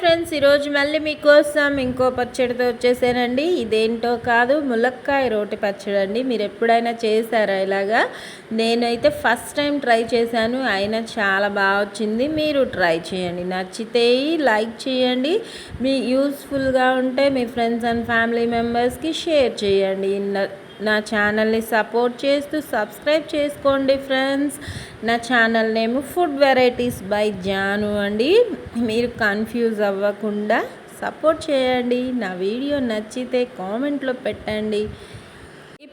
Friends ఈరోజు మళ్ళీ మీకోసం ఇంకో పచ్చడితో వచ్చేసానండి. ఇదేంటో కాదు ములక్కాయ రోటి పచ్చడి అండి మీరు ఎప్పుడైనా చేశారా ఇలాగా? నేనైతే ఫస్ట్ టైం ట్రై చేశాను అయినా చాలా బాగా వచ్చింది. మీరు ట్రై చేయండి. నచ్చితే లైక్ చేయండి. మీ యూస్ఫుల్గా ఉంటే మీ ఫ్రెండ్స్ అండ్ ఫ్యామిలీ మెంబర్స్కి షేర్ చేయండి. నా ఛానల్ని సపోర్ట్ చేస్తూ సబ్స్క్రైబ్ చేసుకోండి ఫ్రెండ్స్. నా channel name food varieties by Janu అండి. మీరు కన్ఫ్యూజ్ అవ్వకుండా సపోర్ట్ చేయండి. నా వీడియో నచ్చితే కామెంట్లో పెట్టండి.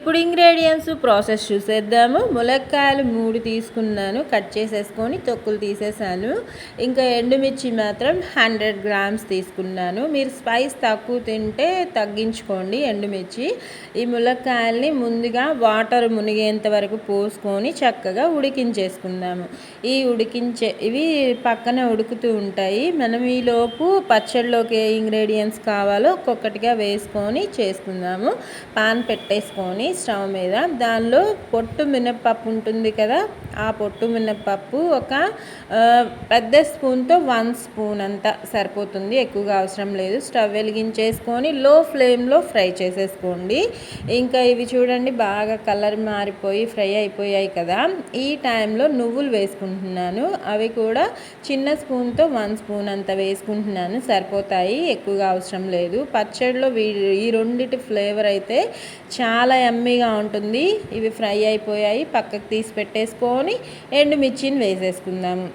ఇప్పుడు ఇంగ్రీడియంట్స్ ప్రాసెస్ చూసేద్దాము. ములక్కాయలు మూడు తీసుకున్నాను. కట్ చేసేసుకొని తొక్కులు తీసేసాను. ఇంకా ఎండుమిర్చి మాత్రం హండ్రెడ్ గ్రామ్స్ తీసుకున్నాను. మీరు స్పైస్ తక్కువ తింటే తగ్గించుకోండి ఎండుమిర్చి. ఈ ములక్కాయల్ని ముందుగా వాటర్ మునిగేంత వరకు పోసుకొని చక్కగా ఉడికించేసుకుందాము. ఈ ఉడికించే ఇవి పక్కన ఉడుకుతూ ఉంటాయి. మనం ఈలోపు పచ్చడిలోకి ఏ ఇంగ్రీడియంట్స్ కావాలో ఒక్కొక్కటిగా వేసుకొని చేసుకుందాము. పాన్ పెట్టేసుకొని స్టవ్ మీద దానిలో పొట్టు మినప్పప్పు ఉంటుంది కదా ఆ పొట్టు మినప్పప్పు ఒక పెద్ద స్పూన్తో వన్ స్పూన్ అంతా సరిపోతుంది ఎక్కువగా అవసరం లేదు. స్టవ్ వెలిగించేసుకొని లో ఫ్లేమ్లో ఫ్రై చేసేసుకోండి. ఇంకా ఇవి చూడండి బాగా కలర్ మారిపోయి ఫ్రై అయిపోయాయి కదా. ఈ టైంలో నువ్వులు వేసుకుంటున్నాను. అవి కూడా చిన్న స్పూన్తో వన్ స్పూన్ అంత వేసుకుంటున్నాను. సరిపోతాయి ఎక్కువగా అవసరం లేదు. పచ్చడిలో ఈ రెండిటి ఫ్లేవర్ అయితే చాలా యమ్మీగా ఉంటుంది. ఇవి ఫ్రై అయిపోయాయి. పక్కకు తీసి పెట్టేసుకొని ఎండుమిర్చిని వేసేసుకుందాము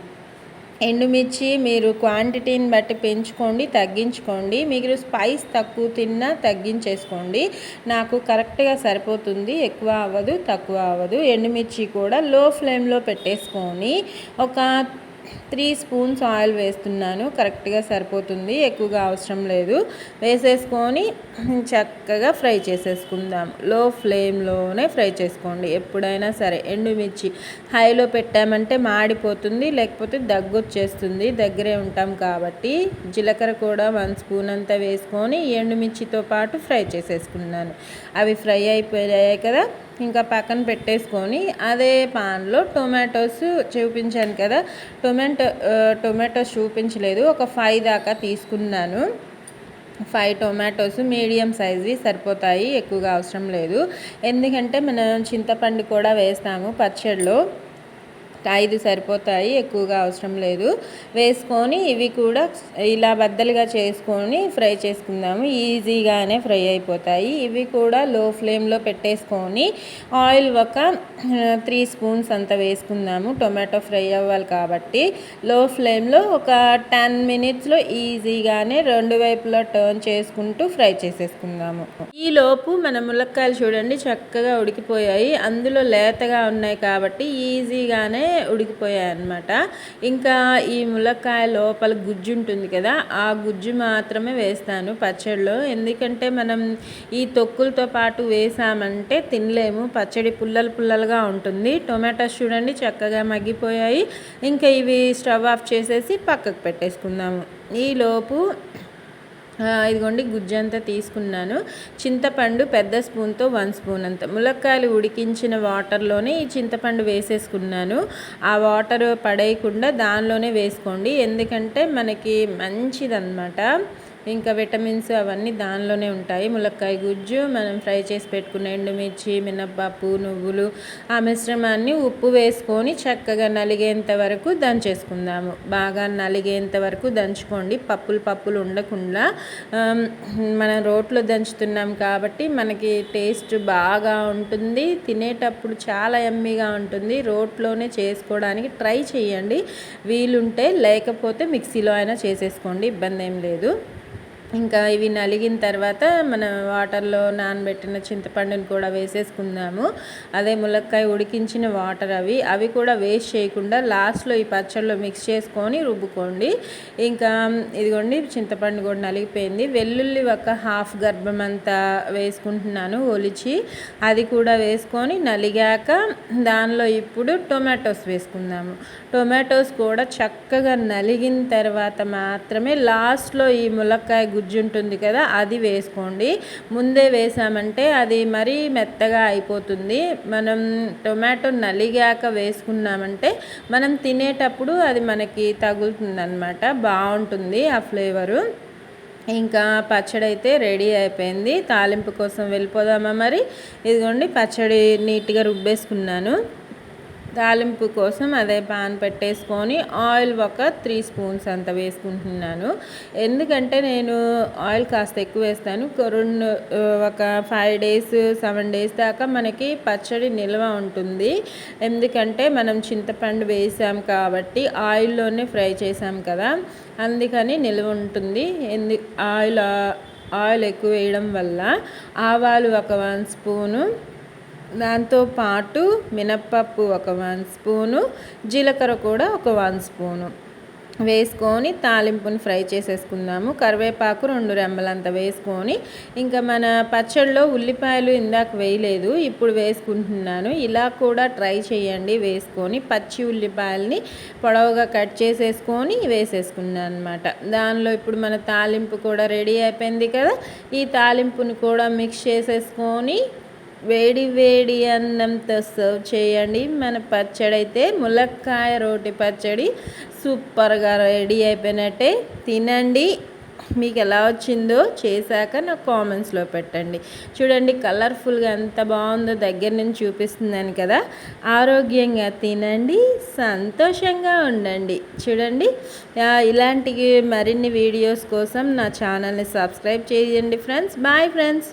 ఎండుమిర్చి మీరు క్వాంటిటీని బట్టి పెంచుకోండి తగ్గించుకోండి. మీరు స్పైస్ తక్కువ తిన్నా తగ్గించేసుకోండి. నాకు కరెక్ట్గా సరిపోతుంది. ఎక్కువ అవ్వదు తక్కువ అవ్వదు. ఎండుమిర్చి కూడా లో ఫ్లేమ్లో పెట్టేసుకొని ఒక త్రీ స్పూన్స్ ఆయిల్ వేస్తున్నాను. కరెక్ట్గా సరిపోతుంది. ఎక్కువగా అవసరం లేదు. వేసేసుకొని చక్కగా ఫ్రై చేసేసుకుందాం. లో ఫ్లేమ్లోనే ఫ్రై చేసుకోండి. ఎప్పుడైనా సరే ఎండుమిర్చి హైలో పెట్టామంటే మాడిపోతుంది లేకపోతే దగ్గు వచ్చేస్తుంది దగ్గరే ఉంటాం కాబట్టి జీలకర్ర కూడా వన్ స్పూన్ అంతా వేసుకొని ఎండుమిర్చితో పాటు ఫ్రై చేసేసుకున్నాను. అవి ఫ్రై అయిపోయాయి కదా? ఇంకా పక్కన పెట్టేసుకొని అదే పాన్లో టొమాటోస్ చూపించాను కదా. టొమాటో టొమాటోస్ చూపించలేదు. ఒక ఫైవ్ దాకా తీసుకున్నాను. ఫైవ్ టొమాటోస్ మీడియం సైజ్వి సరిపోతాయి ఎక్కువగా అవసరం లేదు. ఎందుకంటే మనం చింతపండు కూడా వేస్తాము పచ్చడిలో ఐదు సరిపోతాయి ఎక్కువగా అవసరం లేదు. వేసుకొని ఇవి కూడా ఇలా బద్దలుగా చేసుకొని ఫ్రై చేసుకుందాము. ఈజీగానే ఫ్రై అయిపోతాయి. ఇవి కూడా లో ఫ్లేమ్లో పెట్టేసుకొని ఆయిల్ ఒక త్రీ స్పూన్స్ అంత వేసుకుందాము. టొమాటో ఫ్రై అవ్వాలి కాబట్టి. లో ఫ్లేమ్లో ఒక టెన్ మినిట్స్లో ఈజీగానే రెండు వైపులా టర్న్ చేసుకుంటూ ఫ్రై చేసేసుకుందాము. ఈలోపు మన ములక్కాయలు చూడండి చక్కగా ఉడికిపోయాయి. అందులో లేతగా ఉన్నాయి కాబట్టి ఈజీగానే ఉడికిపోయాయి అనమాట ఇంకా ఈ ములక్కాయ లోపల గుజ్జు ఉంటుంది కదా ఆ గుజ్జు మాత్రమే వేస్తాను పచ్చడిలో ఎందుకంటే మనం ఈ తొక్కులతో పాటు వేసామంటే తినలేము. పచ్చడి పుల్లలు పుల్లలుగా ఉంటుంది. టొమాటోస్ చూడండి చక్కగా మగ్గిపోయాయి. ఇంకా ఇవి స్టవ్ ఆఫ్ చేసేసి పక్కకు పెట్టేసుకుందాము. ఈలోపు ఇదిగోండి గుజ్జు అంతా తీసుకున్నాను. చింతపండు పెద్ద స్పూన్తో వన్ స్పూన్ అంత. ములక్కాయలు ఉడికించిన వాటర్లోనే ఈ చింతపండు వేసేసుకున్నాను. ఆ వాటర్ పడేయకుండా దానిలోనే వేసుకోండి. ఎందుకంటే మనకి మంచిదన్నమాట. ఇంకా విటమిన్స్ అవన్నీ దానిలోనే ఉంటాయి. ములక్కాయ గుజ్జు మనం ఫ్రై చేసి పెట్టుకున్న ఎండుమిర్చి మినప్పప్పు నువ్వులు ఆ మిశ్రమాన్ని ఉప్పు వేసుకొని చక్కగా నలిగేంత వరకు దంచేసుకుందాము. బాగా నలిగేంత వరకు దంచుకోండి. పప్పులు పప్పులు ఉండకుండా మనం రోట్లో దంచుతున్నాం కాబట్టి మనకి టేస్ట్ బాగా ఉంటుంది. తినేటప్పుడు చాలా ఎమ్మీగా ఉంటుంది. రోట్లోనే చేసుకోవడానికి ట్రై చేయండి. వీలుంటే లేకపోతే మిక్సీలో అయినా చేసేసుకోండి. ఇబ్బంది ఏం లేదు. ఇంకా ఇవి నలిగిన తర్వాత మన వాటర్లో నానబెట్టిన చింతపండుని కూడా వేసేసుకుందాము. అదే ములక్కాయ ఉడికించిన వాటర్ అవి. అవి కూడా వేస్ట్ చేయకుండా లాస్ట్లో ఈ పచ్చళ్ళు మిక్స్ చేసుకొని రుబ్బుకోండి. ఇంకా ఇదిగోండి చింతపండు కూడా నలిగిపోయింది. వెల్లుల్లి ఒక హాఫ్ గర్భం అంతా వేసుకుంటున్నాను ఒలిచి. అది కూడా వేసుకొని నలిగాక దానిలో ఇప్పుడు టొమాటోస్ వేసుకుందాము. టొమాటోస్ కూడా చక్కగా నలిగిన తర్వాత మాత్రమే లాస్ట్లో ఈ ములక్కాయ గుజ్జు ఉంటుంది కదా అది వేసుకోండి. ముందే వేసామంటే అది మరీ మెత్తగా అయిపోతుంది. మనం టొమాటో నలిగాక వేసుకున్నామంటే మనం తినేటప్పుడు అది మనకి తగులుతుంది అనమాట బాగుంటుంది ఆ ఫ్లేవరు. ఇంకా పచ్చడి అయితే రెడీ అయిపోయింది. తాలింపు కోసం వెళ్ళిపోదామా మరి? ఇదిగోండి పచ్చడి నీట్గా రుబ్బేసుకున్నాను. తాలింపు కోసం అదే పాన్ పెట్టేసుకొని ఆయిల్ ఒక త్రీ స్పూన్స్ అంత వేసుకుంటున్నాను. ఎందుకంటే నేను ఆయిల్ కాస్త ఎక్కువ వేస్తాను. రెండు ఒక ఫైవ్ డేస్ సెవెన్ డేస్ దాకా మనకి పచ్చడి నిల్వ ఉంటుంది. ఎందుకంటే మనం చింతపండు వేసాం కాబట్టి ఆయిల్లోనే ఫ్రై చేసాం కదా. అందుకని నిల్వ ఉంటుంది. ఎందు ఆయిల్ ఆయిల్ ఎక్కువ వేయడం వల్ల ఆవాలు ఒక వన్ స్పూను దాంతోపాటు మినప్పప్పు ఒక వన్ స్పూను జీలకర్ర కూడా ఒక వన్ స్పూను. వేసుకొని తాలింపుని ఫ్రై చేసేసుకుందాము. కరివేపాకు రెండు రెమ్మలంత వేసుకొని ఇంకా మన పచ్చడిలో ఉల్లిపాయలు ఇందాక వేయలేదు ఇప్పుడు వేసుకుంటున్నాను. ఇలా కూడా ట్రై చేయండి. వేసుకొని పచ్చి ఉల్లిపాయలని పొడవుగా కట్ చేసేసుకొని వేసేసుకున్నాను అనమాట దానిలో ఇప్పుడు మన తాలింపు కూడా రెడీ అయిపోయింది కదా ఈ తాలింపుని కూడా మిక్స్ చేసేసుకొని వేడి వేడి అన్నంతో సర్వ్ చేయండి. మన పచ్చడి అయితే ములక్కాయ రోటి పచ్చడి సూపర్గా రెడీ అయిపోయినట్టే తినండి. మీకు ఎలా వచ్చిందో చేశాక నాకు కామెంట్స్లో పెట్టండి. చూడండి కలర్ఫుల్గా ఎంత బాగుందో దగ్గర నుంచి చూపిస్తుందని కదా. ఆరోగ్యంగా తినండి సంతోషంగా ఉండండి. చూడండి ఇలాంటి మరిన్ని వీడియోస్ కోసం నా ఛానల్ని సబ్స్క్రైబ్ చేయండి ఫ్రెండ్స్. Bye friends.